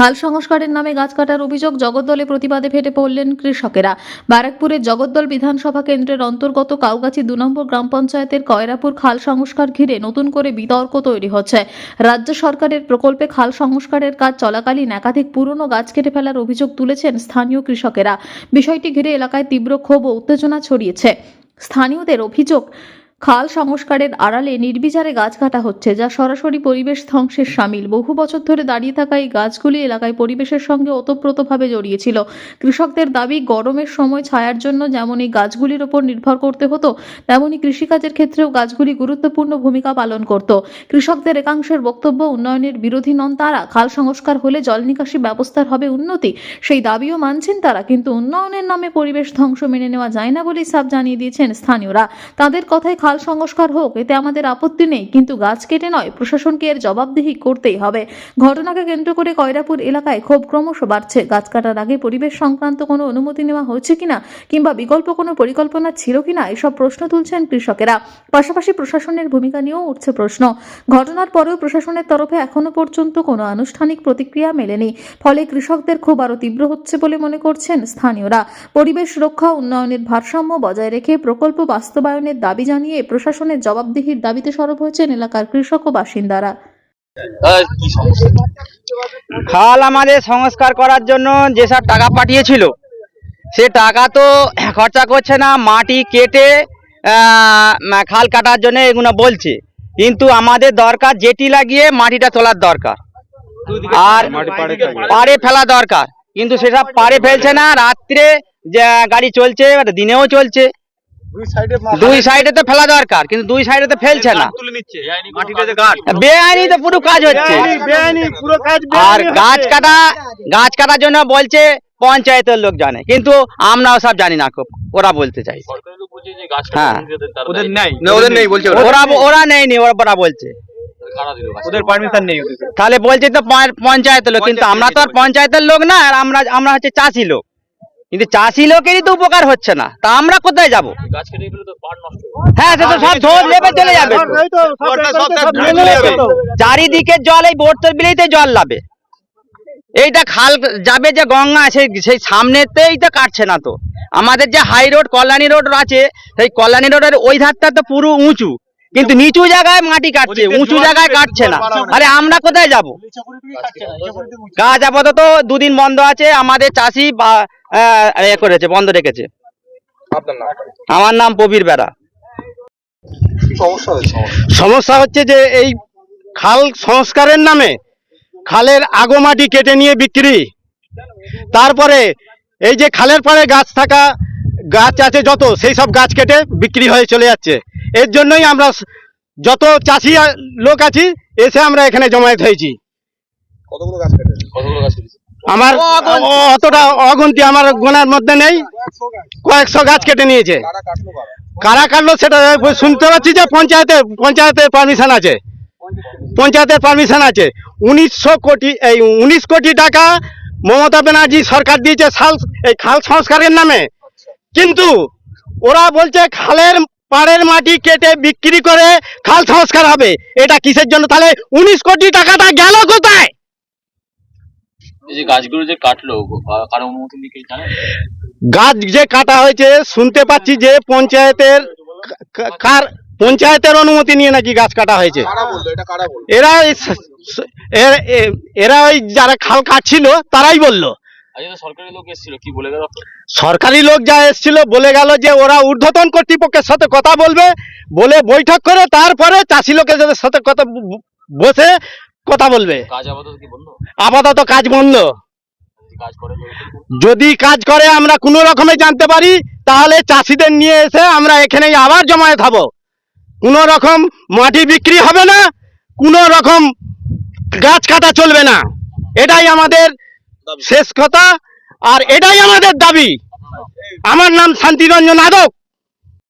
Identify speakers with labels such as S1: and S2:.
S1: খাল সংস্কারের নামে গাছ কাটার অভিযোগ জগদ্দলে প্রতিবাদে ফেটে পড়লেন কৃষকেরা। ব্যারাকপুরের জগদ্দল বিধানসভা কেন্দ্রের অন্তর্গত কাউগাছি দু নম্বর গ্রাম পঞ্চায়েতের কয়রাপুর খাল সংস্কার ঘিরে নতুন করে বিতর্ক তৈরি হচ্ছে। রাজ্য সরকারের প্রকল্পে খাল সংস্কারের কাজ চলাকালীন একাধিক পুরনো গাছ কেটে ফেলার অভিযোগ তুলেছেন স্থানীয় কৃষকেরা। বিষয়টি ঘিরে এলাকায় তীব্র ক্ষোভ ও উত্তেজনা ছড়িয়েছে। স্থানীয়দের অভিযোগ খাল সংস্কারের আড়ালে নির্বিচারে গাছ কাটা হচ্ছে, যা সরাসরি পরিবেশ ধ্বংসের সামিল। বহু বছর ধরে দাঁড়িয়ে থাকা এই গাছগুলি এলাকায় পরিবেশের সঙ্গে ওতপ্রোতভাবে জড়িয়েছিল। কৃষকদের দাবি, গরমের সময় ছায়ার জন্য যেমন এই গাছগুলির ওপর নির্ভর করতে হতো, তেমনি কৃষিকাজের ক্ষেত্রেও গাছগুলি গুরুত্বপূর্ণ ভূমিকা পালন করত। কৃষকদের একাংশের বক্তব্য, উন্নয়নের বিরোধী নন তারা, খাল সংস্কার হলে জল নিকাশি ব্যবস্থার হবে উন্নতি, সেই দাবিও মানছেন তারা, কিন্তু উন্নয়নের নামে পরিবেশ ধ্বংস মেনে নেওয়া যায় না বলেই সাফ জানিয়ে দিয়েছেন স্থানীয়রা। তাদের কথায় খাল সংস্কার হোক, এতে আমাদের আপত্তি নেই। কিন্তু গাছ কেটে নয়, প্রশাসনকে এর জবাবদিহি করতেই হবে। ঘটনাকে কেন্দ্র করে কয়রাপুর এলাকায় ক্ষোভ ক্রমশ বাড়ছে। গাছ কাটার আগে পরিবেশ সংক্রান্ত কোনো অনুমতি নেওয়া হয়েছে কিনা, কিংবা বিকল্প কোনো পরিকল্পনা ছিল কিনা, এসব প্রশ্ন তুলছেন কৃষকেরা। পাশাপাশি প্রশাসনের ভূমিকা নিয়েও উঠছে প্রশ্ন। ঘটনার পরেও প্রশাসনের তরফে এখনও পর্যন্ত কোনো আনুষ্ঠানিক প্রতিক্রিয়া মেলেনি। ফলে কৃষকদের ক্ষোভ আরও তীব্র হচ্ছে বলে মনে করছেন স্থানীয়রা। পরিবেশ রক্ষা, উন্নয়নের ভারসাম্য বজায় রেখে প্রকল্প বাস্তবায়নের দাবি জানিয়ে প্রশাসনের জবাবদিহির দাবিতে সরব হয়েছেন এলাকার কৃষক ও বাসিন্দারা।
S2: খাল আমাদের সংস্কার করার জন্য যে যেসব টাকা পাঠিয়েছিল, সে টাকা তো খরচা করছে না, মাটি কেটে খাল কাটার জন্য এগুলো বলছে। কিন্তু আমাদের দরকার জেটি লাগিয়ে মাটিটা তোলার দরকার। আর পাড়ে ফেলা দরকার। কিন্তু সেসব পাড়ে ফেলছে না, রাত্রে গাড়ি চলছে, দিনেও চলছে। দুই সাইডে তো ফেলা দরকার কিন্তু দুই সাইডে তো ফেলছে না।
S3: তুলে নিচ্ছে মাটিটা যে গাছ।
S2: বেআইনি তো পুরো কাজ হচ্ছে। আর গাছ কাটা গাছ কাটার জন্য বলছে পঞ্চায়েতের লোক জানে কিন্তু আমরাও সব জানি না খুব ওরা বলতে চাই হ্যাঁ।
S3: ওদের নেই।
S4: না ওদের নেই বলছে ওরা।
S2: ওরা নেয়নি ওরা ওরা বলছে?
S4: ওদের পারমিশন নেই
S2: তাহলে বলছে তো পঞ্চায়েতের লোক কিন্তু আমরা তো আর পঞ্চায়েতের লোক না আর আমরা আমরা হচ্ছে চাষি লোক। কিন্তু চাষি লোকেরই তো উপকার হচ্ছে না তা আমরা কোথায় যাব। হ্যাঁ সে তো সব ঝোল লেবে চলে যাবে। চারিদিকে জল, এই বোর্তর বিলেইতে জল লাবে এইটা খাল যাবে যে গঙ্গা, সেই সেই সামনেতেই তো কাটছে না তো আমাদের যে হাই রোড কল্যাণী রোড আছে, সেই কল্যাণী রোডের ওই ধারটা তো পুরো উঁচু কিন্তু নিচু জায়গায় মাটি কাটছে উঁচু জায়গায় কাটছে না। আরে আমরা কোথায় যাব? কাজ আপাতত দুদিন বন্ধ আছে আমাদের চাষি করেছে বন্ধ রেখেছে। আমার নাম প্রবীর বেড়া।
S4: সমস্যা
S5: হচ্ছে যে এই খাল সংস্কারের নামে খালের আগমাটি কেটে নিয়ে বিক্রি। তারপরে এই যে খালের পাড়ে গাছ থাকা গাছ আছে যত সেই সব গাছ কেটে বিক্রি হয়ে চলে যাচ্ছে। এর জন্যই আমরা যত চাষি লোক আছি এসে আমরা এখানে জমায়েত হয়েছি।
S4: কতগুলো গাছ কেটে
S3: কতগুলো গাছ কেটেছে?
S5: আমার অতটা অগন্তি আমার গোনার মধ্যে নেই। কয়েকশো গাছ। কেটে নিয়েছে।
S4: কারা কাটলো কারা
S5: কারা কাটলো সেটা শুনতে পাচ্ছি যে পঞ্চায়েতে পঞ্চায়েতের পারমিশন আছে। পঞ্চায়েতের পারমিশন আছে। উনিশশো কোটি এই উনিশ কোটি টাকা মমতা ব্যানার্জি সরকার দিয়েছে খাল এই খাল সংস্কারের নামে। কিন্তু ওরা বলছে খালের পাড়ের মাটি কেটে বিক্রি করে খাল সংস্কার হবে। এটা কিসের জন্য? তাহলে উনিশ কোটি টাকাটা গেল কোথায়?
S3: এই যে গাছগুলো যে কাটলো কারও অনুমতি নিয়ে কি জানেন?
S5: গাছ যে কাটা হয়েছে শুনতে পাচ্ছি যে পঞ্চায়েতের কার পঞ্চায়েতের অনুমতি নিয়ে নাকি গাছ কাটা হয়েছে।
S4: কারা বলল? এটা কারা বলল?
S5: এরা এরা ওই যারা খাল কাটছিল তারাই বলল।
S3: সরকারি লোক
S5: যা এসেছিল বলে গেল যে ওরা ঊর্ধ্বতন কর্তৃপক্ষের সাথে কথা বলবে বলে বৈঠক করে তারপরে চাষি লোকের সাথে কথা বসে কথা বলবে।
S3: আপাতত
S5: কাজ বন্ধ।
S3: যদি কাজ করে
S5: যদি কাজ করে আমরা কোনো রকমে জানতে পারি তাহলে চাষিদের নিয়ে এসে আমরা এখানেই আবার জমায়েত হব। কোনো রকম মাটি বিক্রি হবে না কোনো রকম গাছ কাটা চলবে না। এটাই আমাদের শেষ কথা। আর এটাই আমাদের দাবি। আমার নাম শান্তিরঞ্জন আদক।